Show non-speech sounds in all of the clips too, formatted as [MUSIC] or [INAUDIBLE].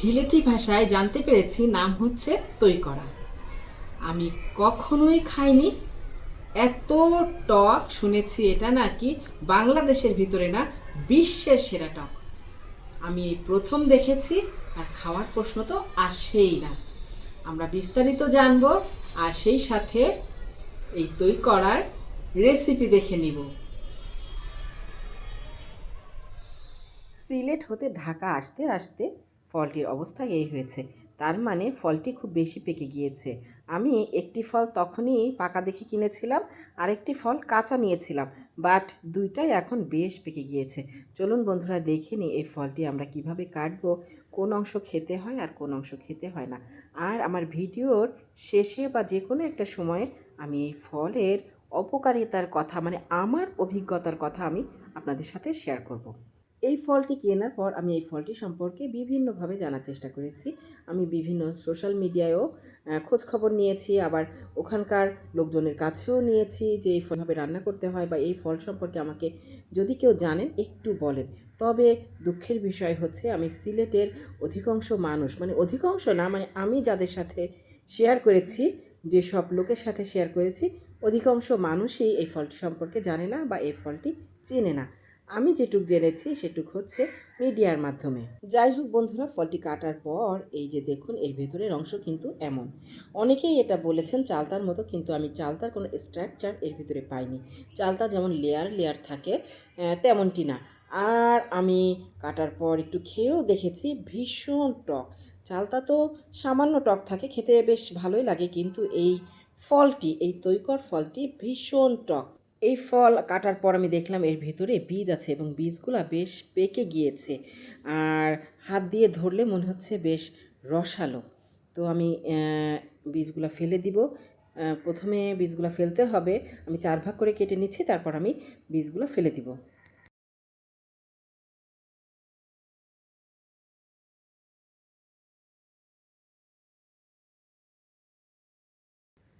হিলেটি ভাষায় জানতে পেরেছি নাম হচ্ছে তৈ করা আমি কখনোই খাইনি। এত টক শুনেছি এটা নাকি বাংলাদেশের ভিতরে না, বিশ্বের সেরা টক। আমি প্রথম দেখেছি আর খাওয়ার প্রশ্ন তো আসেই না। আমরা বিস্তারিত জানব আর সেই সাথে এই তৈ করার রেসিপি দেখে নিব। সিলেট হতে ঢাকা আসতে আসতে ফলটির অবস্থা এই হয়েছে। তার মানে ফলটি খুব বেশি পেকে গিয়েছে। আমি একটি ফল তখনই পাকা দেখে কিনেছিলাম, আরেকটি ফল কাঁচা নিয়েছিলাম, বাট দুইটাই এখন বেশ পেকে গিয়েছে। চলুন বন্ধুরা দেখে নিই এই ফলটি আমরা কীভাবে কাটবো, কোন অংশ খেতে হয় আর কোন অংশ খেতে হয় না। আর আমার ভিডিওর শেষে বা যে কোনো একটা সময়ে আমি এই ফলের অপকারিতার কথা মানে আমার অভিজ্ঞতার কথা আমি আপনাদের সাথে শেয়ার করব। এই ফলটি কেনার পর আমি এই ফলটি সম্পর্কে বিভিন্নভাবে জানার চেষ্টা করেছি। আমি বিভিন্ন সোশ্যাল মিডিয়ায়ও খোঁজ খবর নিয়েছি, আবার ওখানকার লোকজনের কাছেও নিয়েছি যে এই ফলভাবে রান্না করতে হয় বা এই ফল সম্পর্কে আমাকে যদি কেউ জানেন, একটু বলেন। তবে দুঃখের বিষয় হচ্ছে আমি সিলেটের অধিকাংশ মানুষ মানে অধিকাংশ না মানে আমি যাদের সাথে শেয়ার করেছি যে সব লোকের সাথে শেয়ার করেছি, অধিকাংশ মানুষই এই ফলটি সম্পর্কে জানে না বা এই ফলটি চেনে না। আমি যেটুক জেনেছি, সেটুক হচ্ছে মিডিয়ার মাধ্যমে। যাই হোক বন্ধুরা, ফলটি কাটার পর এই যে দেখুন, এর ভেতরের অংশ কিন্তু এমন। অনেকেই এটা বলেছেন, চালতার মতো কিন্তু আমি চালতার কোনো স্ট্রাকচার এর ভিতরে পাইনি। চালতা যেমন লেয়ার লেয়ার থাকে তেমনটি না। আর আমি কাটার পর একটু খেয়েও দেখেছি, ভীষণ টক। চালতা তো সামান্য টক থাকে, খেতে বেশ ভালোই লাগে, কিন্তু এই ফলটি, এই তৈকর ফলটি ভীষণ টক। এই ফল কাটার পর আমি দেখলাম এর ভিতরে বীজ আছে এবং বীজগুলো বেশ পেকে গিয়েছে। আর হাত দিয়ে ধরলে মনে হচ্ছে বেশ রসালো। তো আমি বীজগুলো ফেলে দিব। প্রথমে বীজগুলো ফেলতে হবে। আমি চার ভাগ করে কেটে নিচ্ছি, তারপর আমি বীজগুলো ফেলে দিব।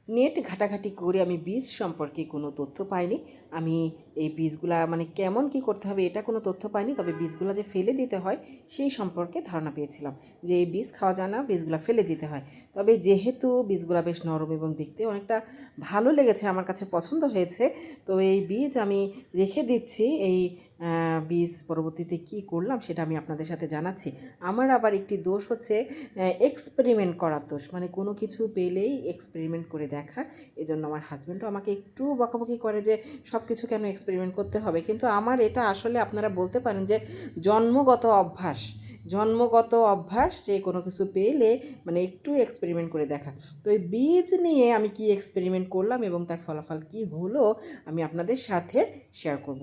নেট ঘাটাঘাটি করে আমি বীজ সম্পর্কে কোনো তথ্য পাইনি। আমি এই বীজগুলা মানে কেমন কি করতে হবে এটা কোনো তথ্য পাইনি, তবে বীজগুলা যে ফেলে দিতে হয় সেই সম্পর্কে ধারণা পেয়েছিলাম যে এই বীজ খাওয়া যায় না, বীজগুলা ফেলে দিতে হয়। তবে যেহেতু বীজগুলা বেশ নরম এবং দেখতে অনেকটা ভালো লেগেছে, আমার কাছে পছন্দ হয়েছে, তো এই বীজ আমি রেখে দিচ্ছি, এই বীজ পরবর্তীতে কি করলাম সেটা আমি আপনাদের সাথে জানাচ্ছি। আমার আবার একটি দোষ হচ্ছে এক্সপেরিমেন্ট করার দোষ। মানে কোনো কিছু পেলেই এক্সপেরিমেন্ট করে দেখা। এজন্য আমার হাজব্যান্ডও আমাকে একটু বকাবকি করে যে সব কিছু কেন এক্সপেরিমেন্ট করতে হবে? কিন্তু আমার এটা আসলে আপনারা বলতে পারেন যে, জন্মগত অভ্যাস। জন্মগত অভ্যাস যে কোনো কিছু পেলে মানে একটু এক্সপেরিমেন্ট করে দেখা। তো এই বীজ নিয়ে আমি কি এক্সপেরিমেন্ট করলাম এবং তার ফলাফল কি হলো, আমি আপনাদের সাথে শেয়ার করব।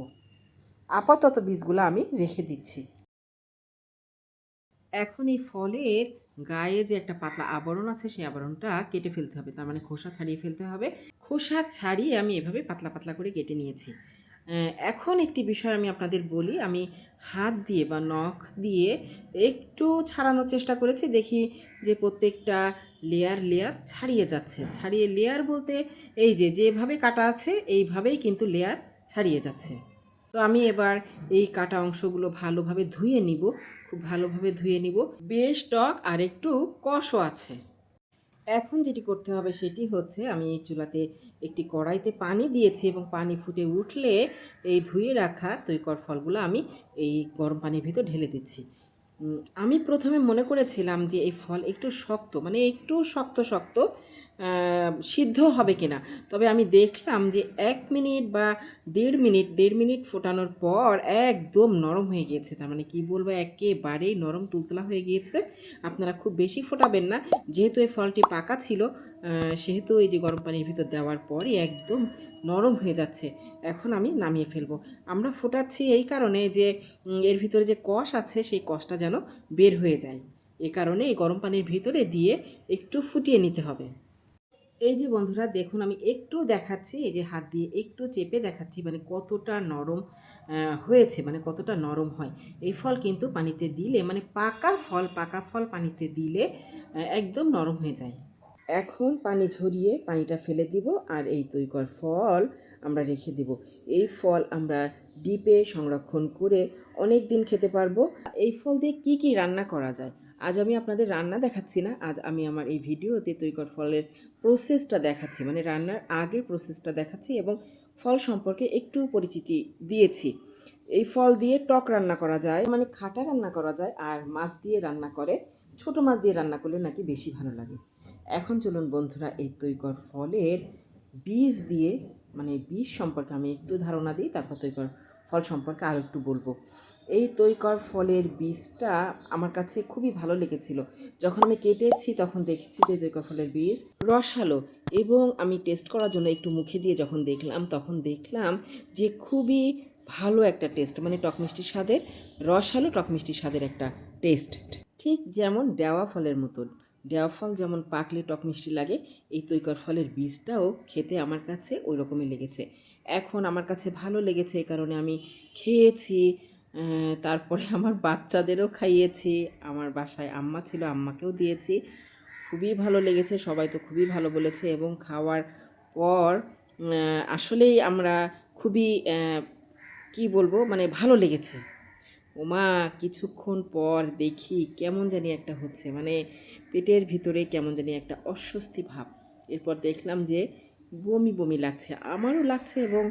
আপাতত বীজগুলো আমি রেখে দিচ্ছি। এখন এই ফলের গায়ে যে একটা পাতলা আবরণ আছে, সেই আবরণটা কেটে ফেলতে হবে। তার মানে খোসা ছাড়িয়ে ফেলতে হবে। খোসা ছাড়িয়ে আমি এভাবে পাতলা পাতলা করে কেটে নিয়েছি। এখন একটি বিষয় আমি আপনাদের বলি। আমি হাত দিয়ে বা নখ দিয়ে একটু ছাড়ানোর চেষ্টা করেছি। দেখি যে প্রত্যেকটা লেয়ার লেয়ার ছাড়িয়ে যাচ্ছে। ছাড়িয়ে লেয়ার বলতে এই যে, যেভাবে কাটা আছে, এইভাবেই কিন্তু লেয়ার ছাড়িয়ে যাচ্ছে। তো আমি এবার এই কাটা অংশগুলো ভালোভাবে ধুয়ে নিব, খুব ভালোভাবে ধুয়ে নিব। বেশ টক আর একটু কষও আছে। এখন যেটি করতে হবে সেটি হচ্ছে, আমি এই চুলাতে একটি কড়াইতে পানি দিয়েছি এবং পানি ফুটে উঠলে এই ধুয়ে রাখা তৈকর ফলগুলো আমি এই গরম পানির ভিতর ঢেলে দিচ্ছি। আমি প্রথমে মনে করেছিলাম যে এই ফল একটু শক্ত মানে একটু শক্ত শক্ত সিদ্ধ হবে কিনা। তবে আমি দেখলাম যে এক মিনিট বা দেড় মিনিট দেড় মিনিট ফোটানোর পর একদম নরম হয়ে গিয়েছে। তার মানে কি বলব, একেবারেই নরম তুলতলা হয়ে গিয়েছে। আপনারা খুব বেশি ফোটাবেন না। যেহেতু এই ফলটি পাকা ছিল সেহেতু এই যে গরম পানির ভিতর দেওয়ার পরই একদম নরম হয়ে যাচ্ছে। এখন আমি নামিয়ে ফেলব। আমরা ফোটাচ্ছি এই কারণে যে এর ভিতরে যে কষ আছে, সেই কষটা যেন বের হয়ে যায়। এ কারণে এই গরম পানির ভিতরে দিয়ে একটু ফুটিয়ে নিতে হবে। এই যে বন্ধুরা, দেখুন আমি একটু দেখাচ্ছি, এই যে হাত দিয়ে একটু চেপে দেখাচ্ছি মানে কতটা নরম হয়েছে মানে কতটা নরম হয়। এই ফল কিন্তু পানিতে দিলে মানে পাকা ফল পাকা ফল পানিতে দিলে একদম নরম হয়ে যায়। এখন পানি ঝরিয়ে পানিটা ফেলে দিব, আর এই তৈকর ফল আমরা রেখে দিব। এই ফল আমরা ডিপে সংরক্ষণ করে অনেক দিন খেতে পারব। এই ফল দিয়ে কি কি রান্না করা যায়? আজ আমি আপনাদের রান্না দেখাচ্ছি না, আজ আমি আমার এই ভিডিওতে তৈকর ফলের প্রসেসটা দেখাচ্ছি মানে রান্নার আগের প্রসেসটা দেখাচ্ছি এবং ফল সম্পর্কে একটু পরিচিতি দিয়েছি। এই ফল দিয়ে টক রান্না করা যায় মানে খাটা রান্না করা যায় আর মাছ দিয়ে রান্না করে, ছোট মাছ দিয়ে রান্না করলে নাকি বেশি ভালো লাগে। এখন চলুন বন্ধুরা, এই তৈকর ফলের বীজ দিয়ে মানে বীজ সম্পর্কে আমি একটু ধারণা দিই, তারপর তৈকর ফল সম্পর্কে আরও একটু বলব। এই তৈকর ফলের বীজটা আমার কাছে খুবই ভালো লেগেছিল। যখন আমি কেটেছি তখন দেখেছি যে তৈকর ফলের বীজ রসালো এবং আমি টেস্ট করার জন্য একটু মুখে দিয়ে যখন দেখলাম তখন দেখলাম যে খুবই ভালো একটা টেস্ট মানে টক মিষ্টি স্বাদের, রসালো টক মিষ্টি স্বাদের একটা টেস্ট ঠিক যেমন ডেওয়া ফলের মতন ডেওয়া ফল যেমন পাকলে টক মিষ্টি লাগে, এই তৈকর ফলের বীজটাও খেতে আমার কাছে ওই রকমই লেগেছে। এখন আমার কাছে ভালো লেগেছে এই কারণে আমি খেয়েছি তারপরে [LAUGHS] আমার বাচ্চাদেরও খাইয়েছি। আমার বাসায় আম্মা ছিল, আম্মাকেও দিয়েছি। খুবই ভালো লেগেছে, সবাই তো খুবই ভালো বলেছে এবং খাওয়ার পর আসলেই আমরা খুবই কি বলব মানে ভালো লেগেছে। ওমা, কিছুক্ষণ পর দেখি কেমন জানি একটা হচ্ছে মানে পেটের ভিতরে কেমন জানি একটা অস্বস্তি ভাব। এরপর দেখলাম যে বমি বমি লাগছে, আমারও লাগছে এবং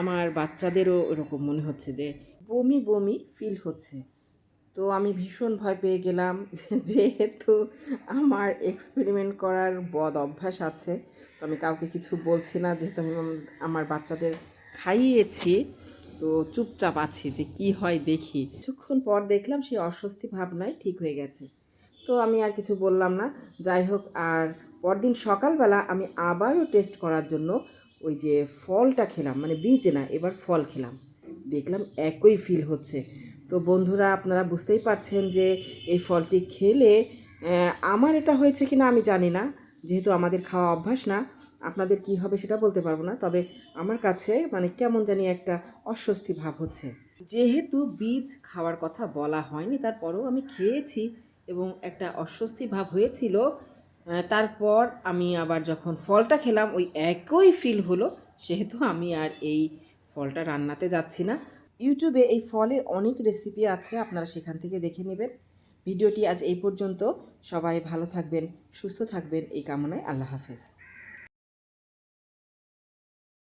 আমার বাচ্চাদেরও এরকম মনে হচ্ছে যে বমি বমি ফিল হচ্ছে। তো আমি ভীষণ ভয় পেয়ে গেলাম [LAUGHS] যেহেতু আমার এক্সপেরিমেন্ট করার বদ অভ্যাস আছে, তো আমি কাউকে কিছু বলছি না, যেহেতু আমি আমার বাচ্চাদের খাইয়েছি, তো চুপচাপ আছি যে কি হয় দেখি। কিছুক্ষণ পর দেখলাম সেই অস্বস্তি ভাবনায় ঠিক হয়ে গেছে। তো আমি আর কিছু বললাম না। যাই হোক, আর পরদিন সকালবেলা আমি আবারও টেস্ট করার জন্য ওই যে ফলটা খেলাম মানে বীজ না, এবার ফল খেলাম। দেখলাম একই ফিল হচ্ছে। তো বন্ধুরা, আপনারা বুঝতেই পারছেন যে এই ফলটি খেলে আমার এটা হয়েছে কিনা আমি জানি না। যেহেতু আমাদের খাওয়া অভ্যাস না, আপনাদের কি হবে সেটা বলতে পারব না। তবে আমার কাছে মানে কেমন জানি একটা অস্বস্তি ভাব হচ্ছে। যেহেতু বীজ খাওয়ার কথা বলা হয়নি, তারপরেও আমি খেয়েছি এবং একটা অস্বস্তি ভাব হয়েছিল তারপর আমি আবার যখন ফলটা খেলাম, ওই একই ফিল হলো, সেহেতু আমি আর এই ফলটা রান্নাতে যাচ্ছি না। ইউটিউবে এই ফলের অনেক রেসিপি আছে, আপনারা সেখান থেকে দেখে নেবেন। ভিডিওটি আজ এই পর্যন্ত। সবাই ভালো থাকবেন, সুস্থ থাকবেন, এই কামনায় আল্লাহ হাফেজ।